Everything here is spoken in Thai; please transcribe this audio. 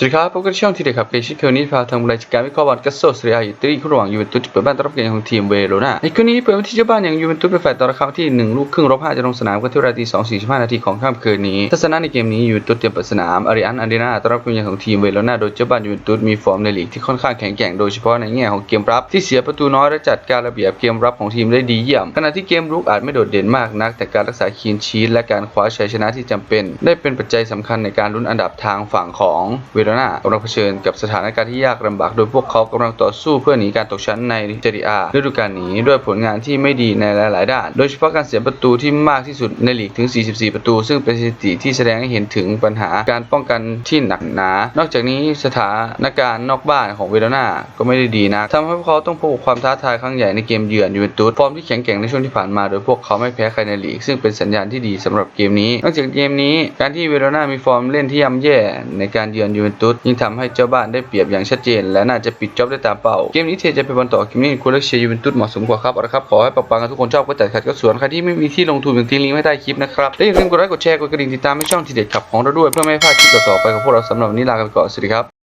สวัสดีครับพบกันช่องทีเด็ดครับเกชิคเคิลนี้พาทำรายการวิเคราะห์บอลกัสโซสเรียอยู่ตีคู่ระหว่างยูเวนตุสเปิดบ้านต้อนรับเกมของทีมเวโรนาในคืนนี้เปิดบ้านที่เจ้าบ้านอย่างยูเวนตุสเป็นฝ่ายต้อรับเข้าที่หนึ่งลูกครึ่งรบห้าจะลงสนามกันที่เวลาตีสองสี่สิบห้านาทีของค่ำคืนนี้ทัศนะในเกมนี้ยูเวนตุสเตรียมเปิดสนามอาริอันอันเดนาต้อนรับเกมของทีมเวโรนาโดยเจ้าบ้านยูเวนตุสมีฟอร์มในลีกที่ค่อนข้างแข็งแกร่งโดยเฉพาะในแง่ของเกมรับที่เสียประตูน้อยและจัดการระเบียบเกมรับของทีมได้ดีเยี่ยมขณะที่เกมรุกอาจไม่โดดเด่นมากนัก แต่การรักษาคีนชีสและการคว้าชัยชนะที่จำเป็น ได้เป็นปัจจัยสำคัญในการลุ้นอันดับทางฝั่งของเวโรนากำลังเผชิญกับสถานการณ์ที่ยากลำบาก โดยพวกเขากำลังต่อสู้เพื่อหนีการตกชั้นในเจริอาฤดูกาลนี้ด้วยผลงานที่ไม่ดีในหลาย ๆ ด้าน โดยเฉพาะการเสียประตูที่มากที่สุดในลีกถึง 44 ประตู ซึ่งเป็นสถิติที่แสดงให้เห็นถึงปัญหาการป้องกันที่หนักหนา นอกจากนี้สถานการณ์นอกบ้านของเวโรนาก็ไม่ได้ดีนะทำให้พวกเขาต้องพบกับความท้าทายครั้งใหญ่ในเกมเยือนยูเวนตุสฟอร์มที่แข็งแกร่งในช่วงที่ผ่านมา โดยพวกเขาไม่แพ้ใครในลีก ซึ่งเป็นสัญญาณที่ดีสำหรับเกมนี้ นอกจากเกมนี้การที่เวโรนามีฟอร์มเล่นที่ย่ำแย่ในการเยือนยูเวนตุสยิ่งทำให้เจ้าบ้านได้เปรียบอย่างชัดเจน และน่าจะปิดจ็อบได้ตามเป้าเกมนี้เทจะเป็นบอลต่อเกมนี้คุณเลือกเชียร์ยูเวนตุสเหมาะสมกว่าครับเอาละครับขอให้ปังปังกันทุกคนชอบก็จัดขัดก็สวนใครที่ไม่มีที่ลงทุนอย่างทิ้งลิงก์ไว้ใต้คลิปนะครับและอย่าลืมกดไลค์กดแชร์กดกระดิ่งติดตามให้ช่องทีเด็ดขับของเราด้วยเพื่อไม่ให้พลาดคลิปต่อๆไปของพวกเราสำหรับวันนี้ลากันไปก่อนสวัสดีครับ